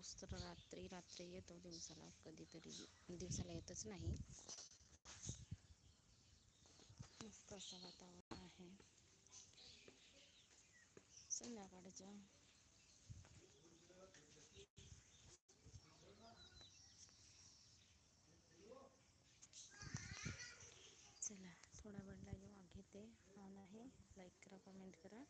पाऊस तर रात्री रात्री येतो. दिवसाला कधीतरी दिवसाला येतच नाही. मस्त असं वातावरण आहे. संध्याकाळच्या चला थोडा वेळ लागेल घेते ऑन आहे लाईक करा कमेंट करा.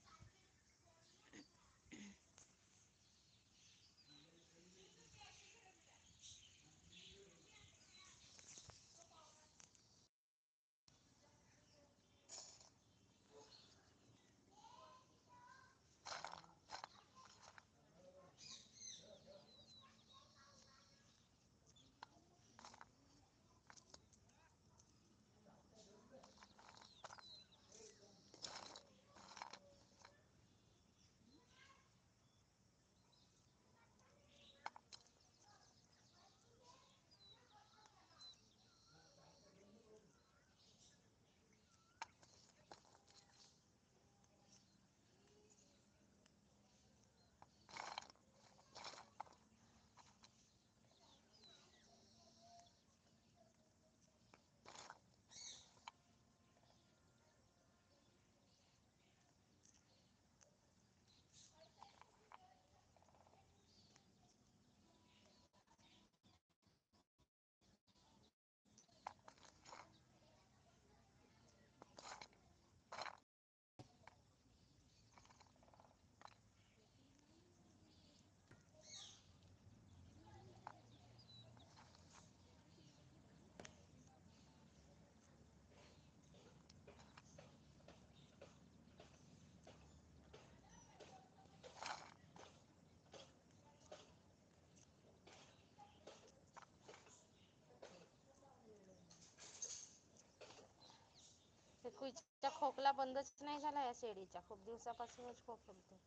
कुईचा खोकला बंदच नाही झाला या शेळीचा. खूप दिवसापासूनच खोकलतो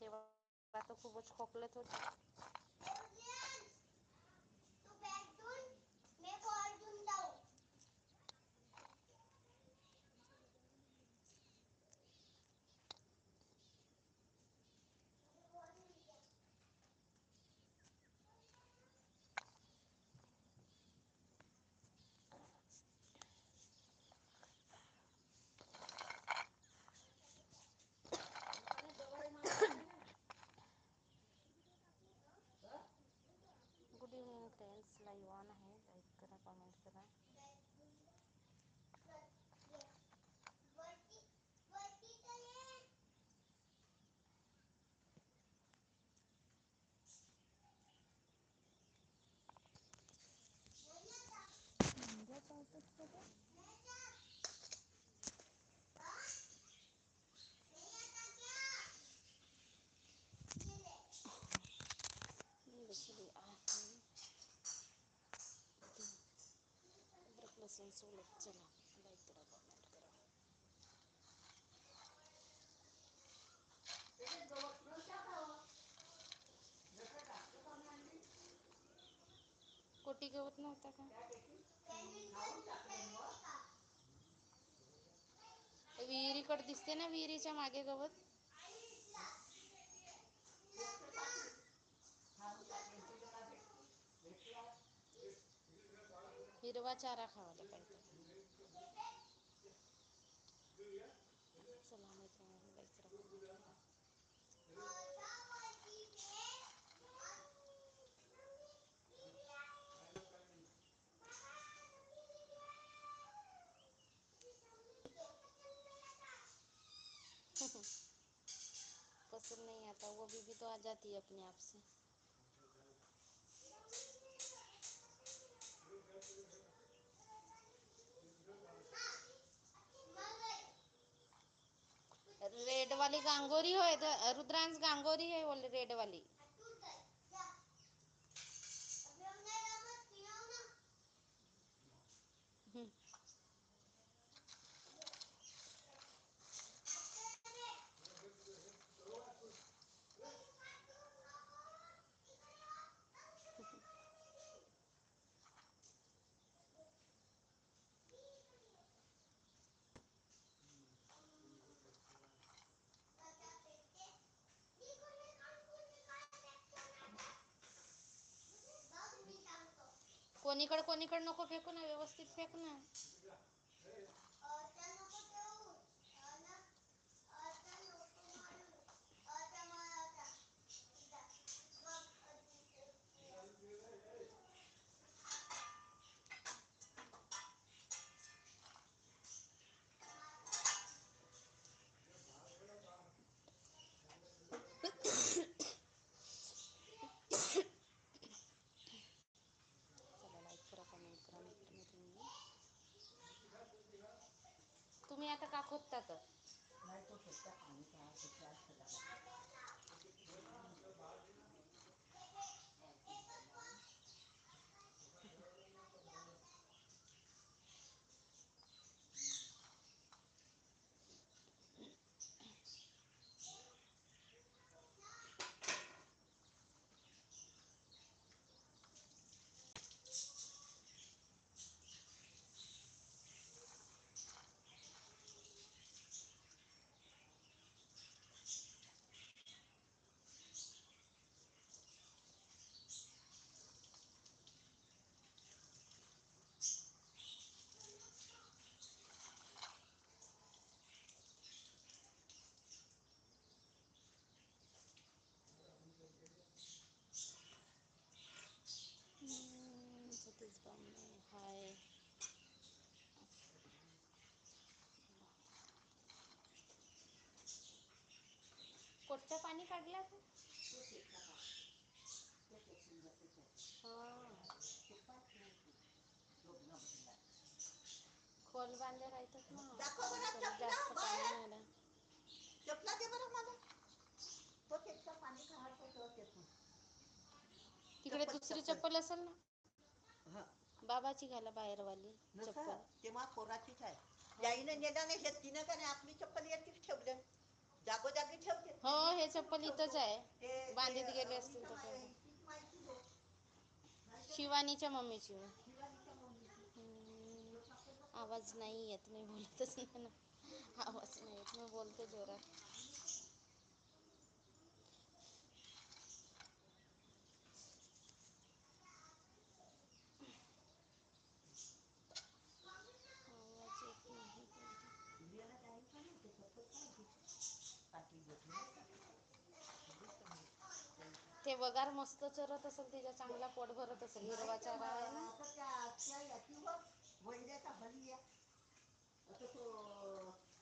तेव्हा तो खूपच खोकलत होत good evening friends live on आहे लाईक करा कमेंट करा मी बसली आहे अद्रक लसूण सोलत चला लाईक करा कमेंट कोटी गवत नव्हता का विहिरीकडे दिसते ना विहिरीच्या मागे गवत? हिरवा चारा खावाला पाहिजे चला मैत्रिणी लाईक करा comment करा. पसंद नहीं आता वो बीबी तो आ जाती है अपने आप से गांगोरी होय रुद्रांश गांगोरी है रेड वाली कोणीकडे कोणीकडे नको फेकू ना व्यवस्थित फेक ना. आता का खोदता बामणे हाय कोणतं पाणी काढलं तू खोल बांधले राहतात ना जास्त पाणी राहत. चपला दे बरं मला तो खेळता पाणी काढतो तो त्यातून. तिकडे दुसरी चप्पल. असेल ना. बाबाची घाला बाहेरवाली चप्पल. ते मा पोराचीच आहे जाईनं नेलं नाही हे तिनं का नाही आपली चप्पल येतीच ठेवलं? जागोजागी ठेवते. हो हे चप्पल इथंच आहे. बांधीत गेले असतील तर तर शिवानीच्या मम्मीची. हम्म, आवाज नाही येत मी बोलतच नाही ना. आवाज नाही येत मी बोलते जोरात आवाज येत नाही बोलते. इंडियाला जाईल का नाही ते चप्पल पाहिजे. पाठी घेतली नाही का? ते वगार मस्त चरत असेल तिच्या चांगला पोट भरत असेल. हिरवा चारा आहे ना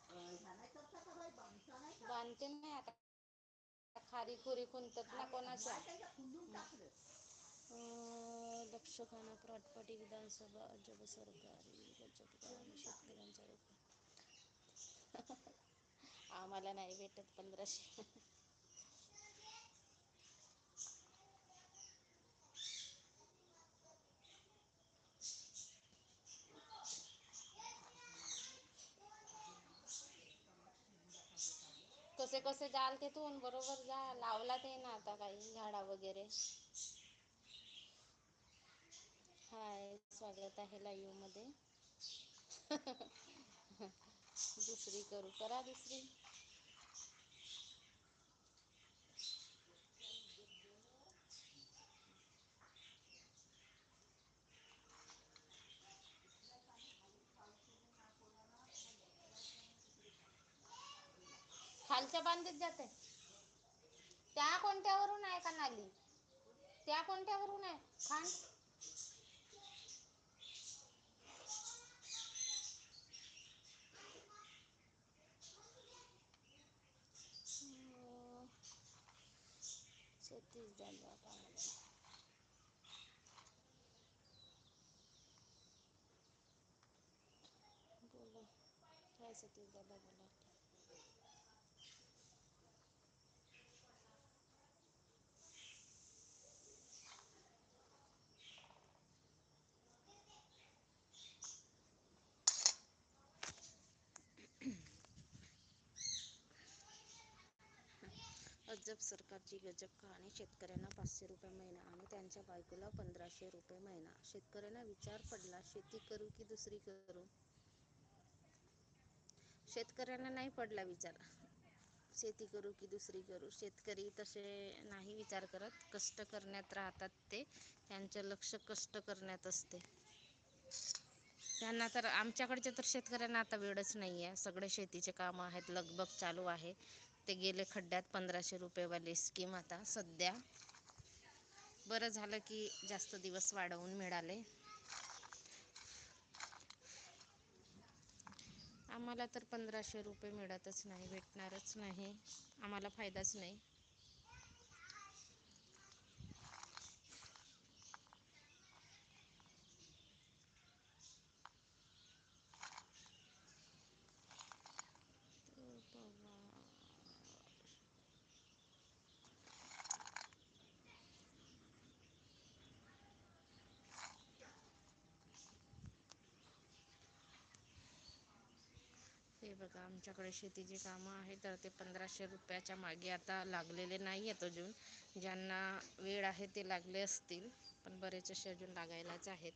नाही बांधते नाही आता. खारी खुरी खुंतत ना कोणाच्या. लक्ष खानापूर आटपाडी विधानसभा अजब सरकारी शेतकऱ्यांचा आम्हाला नाही भेटत पंधराशे. जाल तिथून बरोबर जा. लावला ते ना आता काही झाडा वगैरे. हाय स्वागत आहे लाईव्हमध्ये. दुसरी करू करा दुसरी. खालच्या बांधीत जाते. त्या कोणत्यावरून आहे का नाली? त्या कोणत्यावरून आहे? खांड? भाजप सरकारची गजब कहाणी शेतकऱ्यांना पाचशे रुपये महिना आणि त्यांच्या बायकोला पंधराशे रुपये महिना. शेतकऱ्यांना विचार पडला शेती करू की दुसरी करू? शेतकऱ्यांना नाही पडला विचार. शेती करू की दुसरी करू? शेतकरी तसे नाही विचार करत. कष्ट करण्यात राहतात ते. त्यांचं लक्ष कष्ट करण्यात असते. त्यांना तर आमच्याकडच्या तर शेतकऱ्यांना आता वेळच नाही आहे सगळे शेतीचे कामं आहेत लगबग चालू आहे. ते गेले खड्ड्यात पंधराशे रुपयेवाली स्कीम आता सध्या. बरं झालं की जास्त दिवस वाढवून मिळाले. आम्हाला तर पंधराशे रुपये मिळतच नाही भेटणारच नाही. आम्हाला फायदाच नाही. आमच्याकडे शेतीची कामं आहे तर ते पंधराशे रुपयाच्या मागे आता लागलेले नाही आहेत अजून. ज्यांना वेळ आहे ते लागले असतील पण बरेच असे अजून लागायलाच आहेत.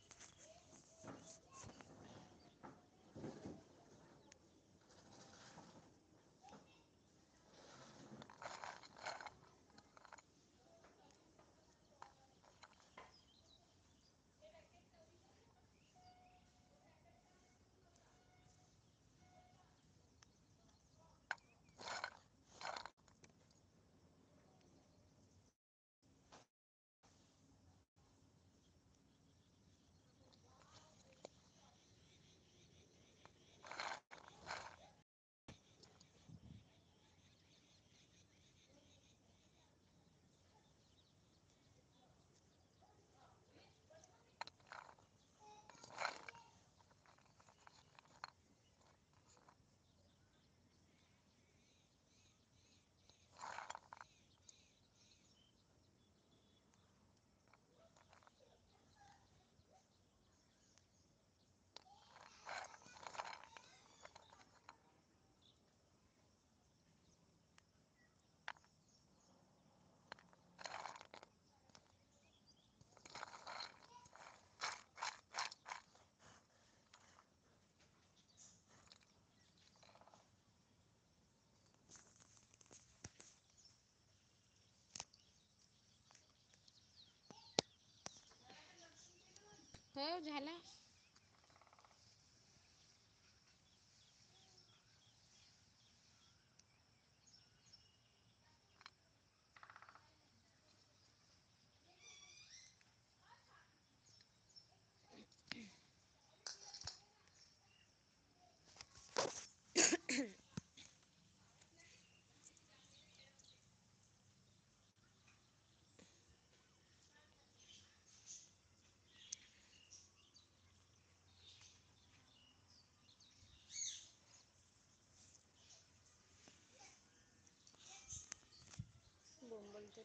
हो झाला.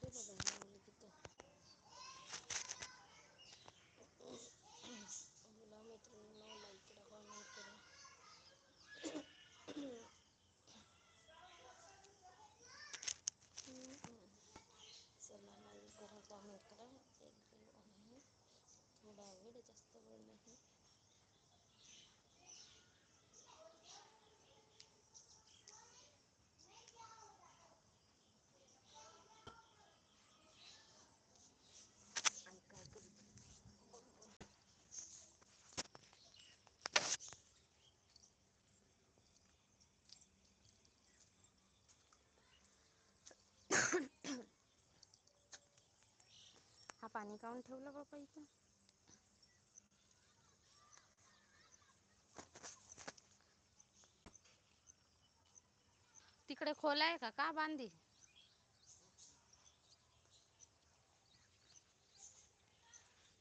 Get another one. पाणी काढून ठेवलं बाबा इथं. तिकडे खोल आहे का? का बांधी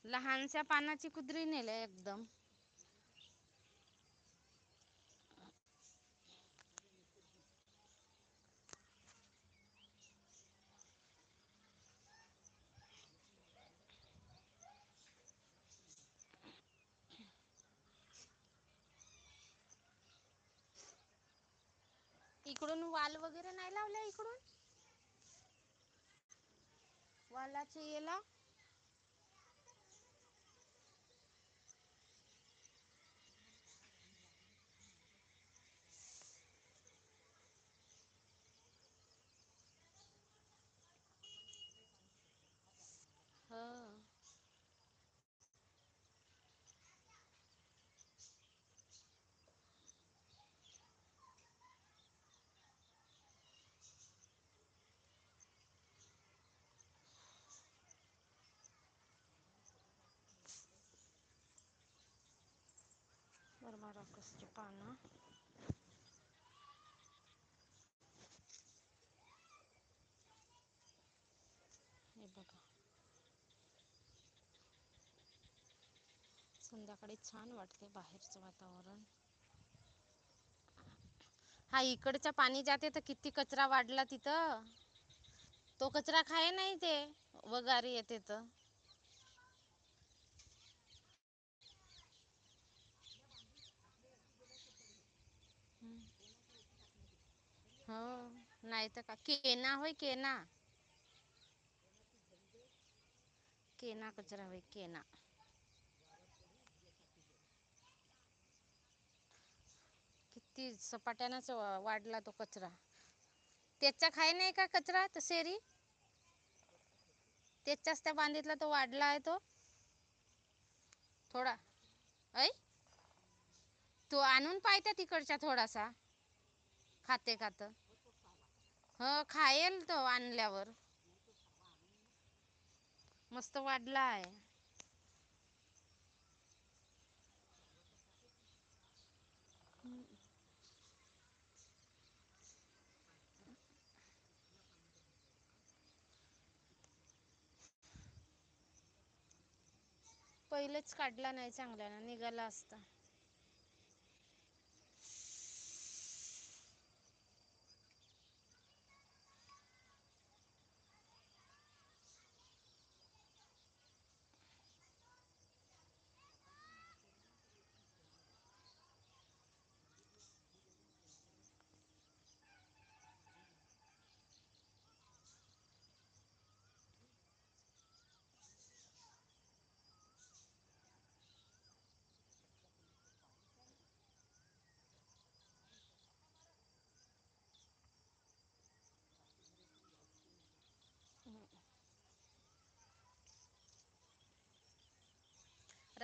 लहानशा पानाची कुदरी नेल्या एकदम. इकडून वाल वगैरे नाही लावल्या इकडून? वालाचे येला? मराकसची पानं हे बघा संध्याकाळी छान वाटते बाहेरचं वातावरण. हा इकडच्या पाणी जाते तर किती कचरा वाढला तिथं. तो कचरा खाय नाही ते वगारी येते तर. हो नाही तर का? केना होय केना. केना कचरा होय केना. किती सपाट्यानंच वाढला तो कचरा. त्याचा खाय नाही का कचरा तर शेरी? त्याच्याच त्या बांधीतला तो वाढला आहे तो. थोडा. ऐ? तो आणून पाहिजे तिकडच्या थोडासा. खाते खात ह खायल तो आणल्यावर. मस्त वाढला आहे पहिलेच काढला नाही चांगल्यानं निघाला असता.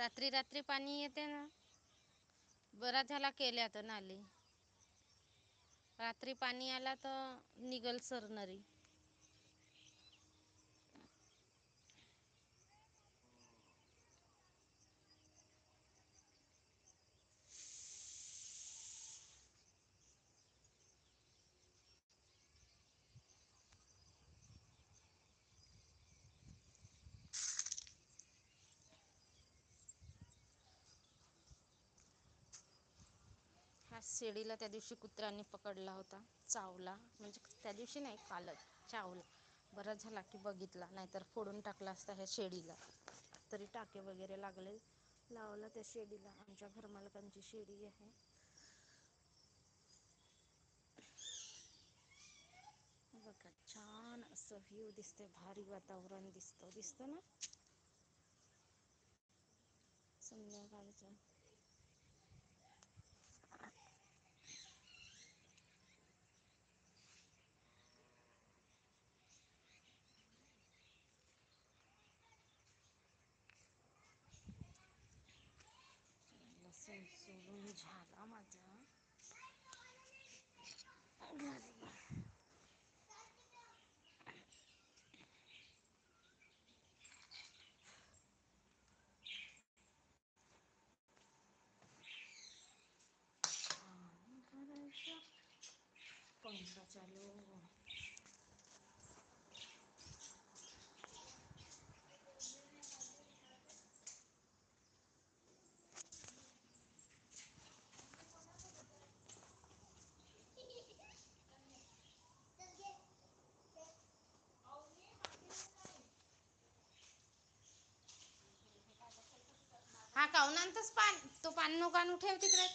रात्री रात्री पाणी येते ना. बरा झाला केल्या तर नाली. रात्री पाणी आला तर निघल सरनरी. शेळीला त्या दिवशी कुत्र्यांनी पकडला होता चावला. म्हणजे त्या दिवशी नाही कालच चावला. बरा झाला की बघितला नाहीतर फोडून टाकला असता ह्या शेडीला. तरी टाके वगैरे लागले लावला त्या शेडीला. आमच्या घरमालकांची शेडी आहे. बघा छान असं व्ह्यू दिसते भारी वातावरण दिसतं. दिसतं ना? संध्याकाळचं 手机查了吗？姐。हा काऊनांतच पान तो पान नको आणू ठेव तिकडे.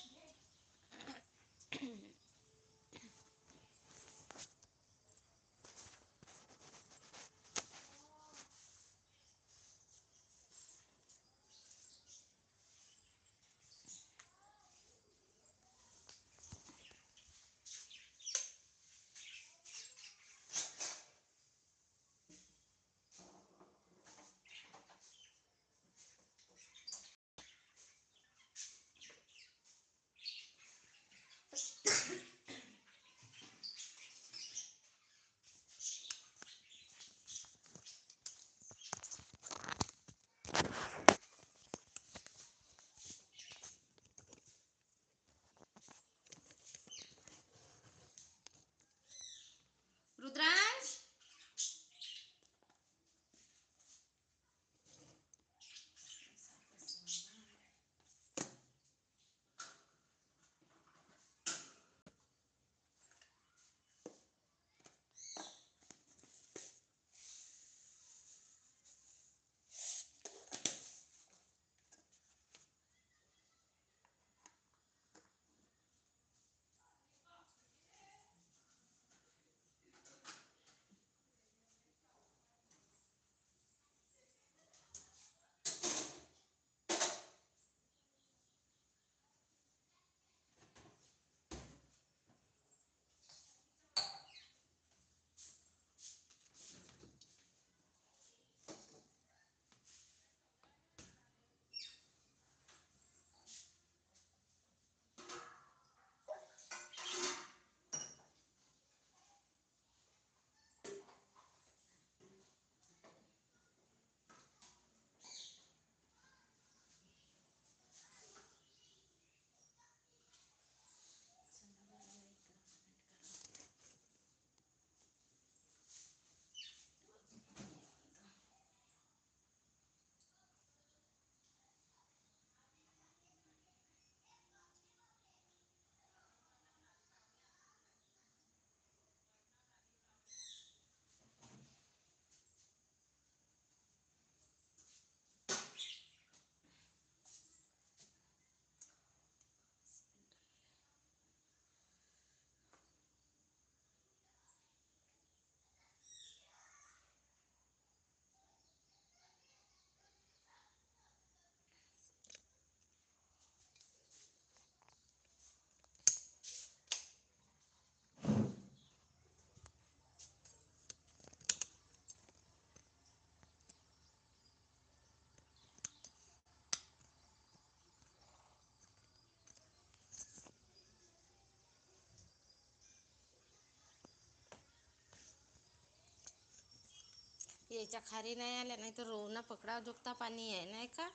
याच्या खाली नाही आल्या नाही तर रोहना पकडा जोगता पाणी आहे नाही का?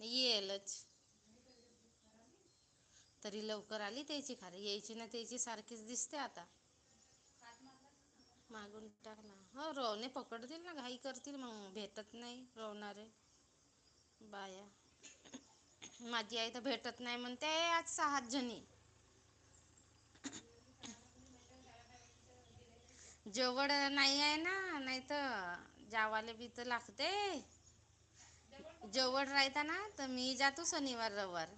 येईलच तरी लवकर आली त्याची खारी. यायची ना त्याची सारखीच दिसते आता. मागून टाकला हो रोहने पकडतील ना घाई करतील मग. भेटत नाही रोवणारे. बाया. माझी आई तर भेटत नाही म्हणते. आज सात जणी. जवळ नाही आहे ना नाही तर जावाले बी तर लागते. जवळ राहता ना तर मी जातो शनिवार रविवार.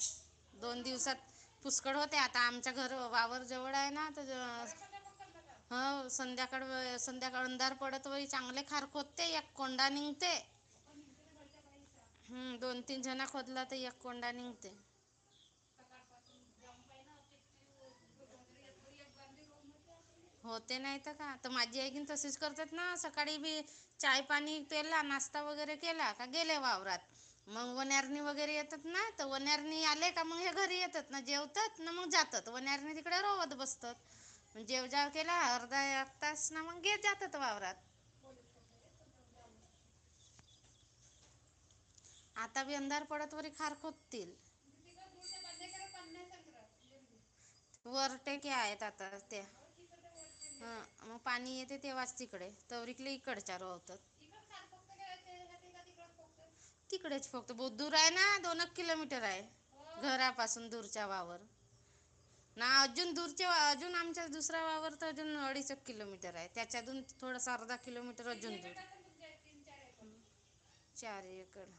दोन दिवसात पुष्कळ होते. आता आमच्या घर वावर जवळ आहे ना तर हो संध्याकाळ संध्याकाळ अंधार पडत वरी चांगले खार खोदते एक कोंडा निघते. दोन तीन जणा खोदला तर एक कोंडा निघते. होते नाही तर का? तर माझी आई तसेच करतात ना. सकाळी बी चाय पाणी पेला नाश्ता वगैरे केला का गेले वावरात. मग वन्यारणी वगैरे येतात ना तर वन्यारणी आले का मग हे घरी येतात ना. जेवतात ना मग जातात. वन्यारणी तिकडे रोवत बसतात. जेव जाव केला अर्धा एक तास ना मग घेत जातात वावरात. आता बी अंधार पडत वरी खार खोदतील. वरटेके आहेत आता त्या हा मग पाणी येते तेव्हाच तिकडे. तवरिकले इकडच्या रोवतात तिकडेच फक्त. बहुत दूर आहे ना दोन किलोमीटर आहे. घरापासून दूरच्या वावर. ना अजून दूरचे अजून आमच्या दुसरा वावर तर अजून अडीच किलोमीटर आहे. त्याच्यातून थोडंसं अर्धा किलोमीटर अजून दूर. चार एकड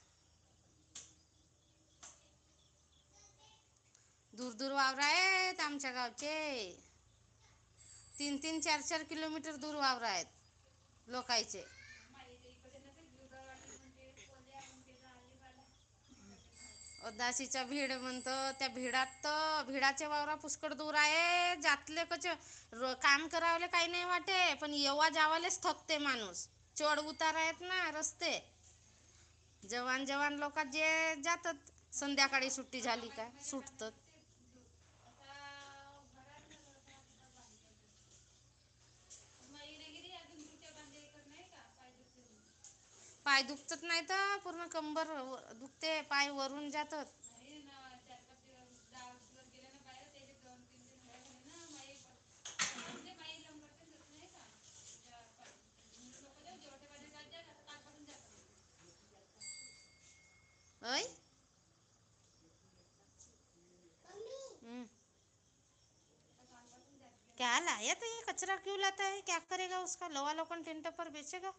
दूर दूर वावर आहेत आमच्या गावचे. तीन तीन चार चार किलोमीटर दूर वावर आहेत लोकायचे. अदासीच्या भीड म्हणतो त्या भिडात तर भिडाच्या वावरा पुष्कळ दूर आहे. जातले कच काम करावले काही नाही वाटे पण येवा जावालेच थकते माणूस. चढ उतार आहेत ना रस्ते. जवान जवान लोक जे जातात संध्याकाळी सुट्टी झाली का सुटतात. पाय दुखतात नाही तर पूर्ण कंबर दुखते पाय वरून जातात. क्या लाया तो ये? कचरा क्यों लाता है? क्या करेगा उसका? लवा लोकन टेंट पर बेचेगा?